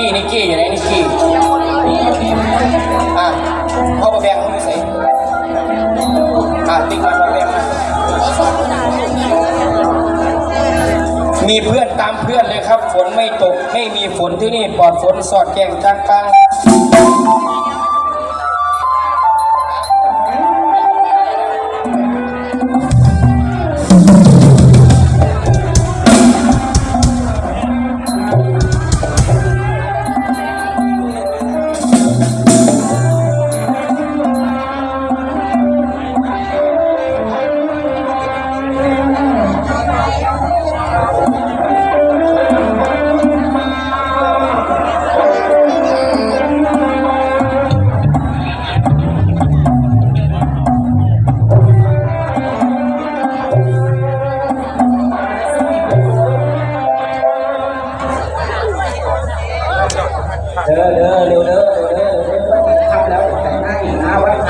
กี้นิกกี้อยู่ไหนนิกกี้อะพ่อมาแบ่งค์ใส่อะติ๊กมาแบ่งมามีเพื่อนตามเพื่อนเลยครับ ฝนไม่ตก ไม่มีฝนที่นี่ปลอดฝนสอดแกงจ้างปัง เด้อเด้อเร็วเด้อเร็วเด้อเร็วเด้อทำแล้วแต่งหน้าอีกนะไว้พั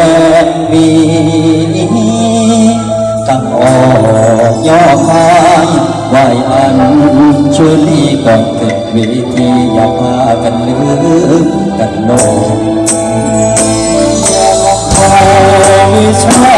แบบนี้ต้องออกย่อคายไหวอันชุลีก่อนเกิดเวทีอย่าพากันลืมกันโลกอย่าพอวิชา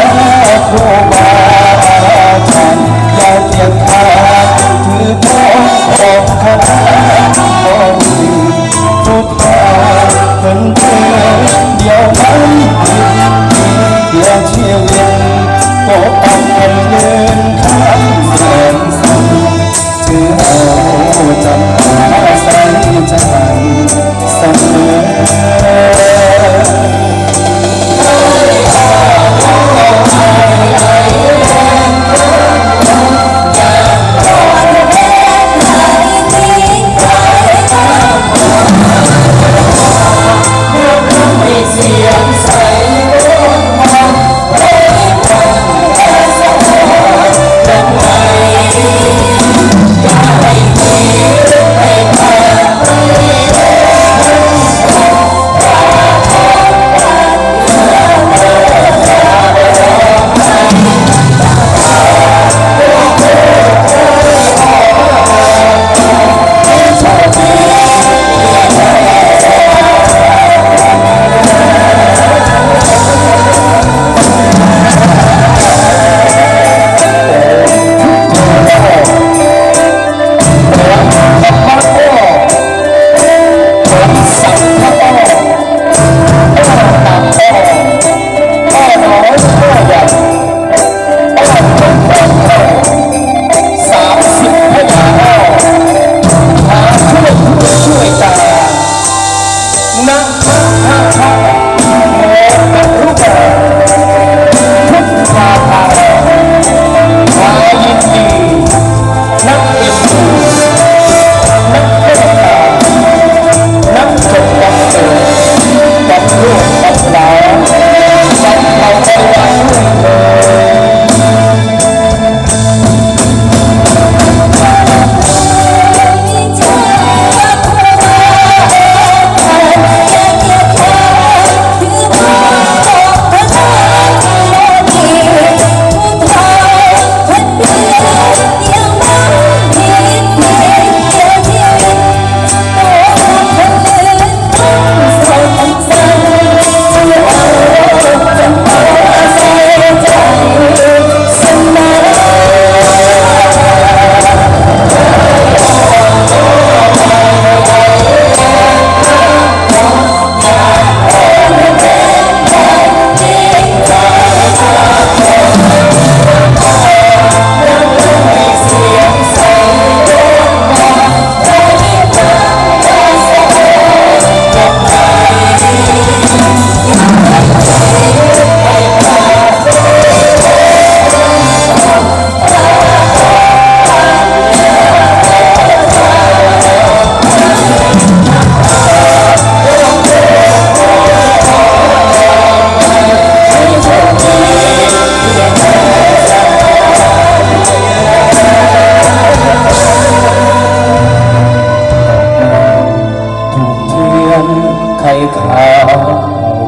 อง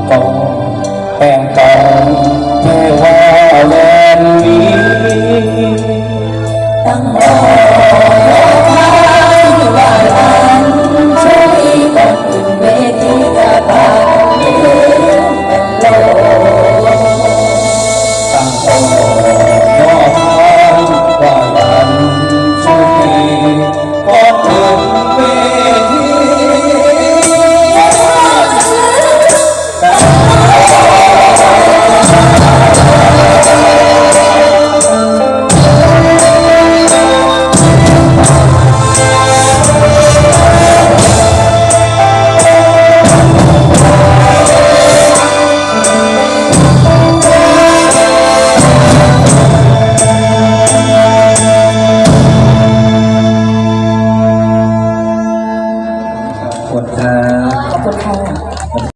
กองแป้งกองเทวาแลนวี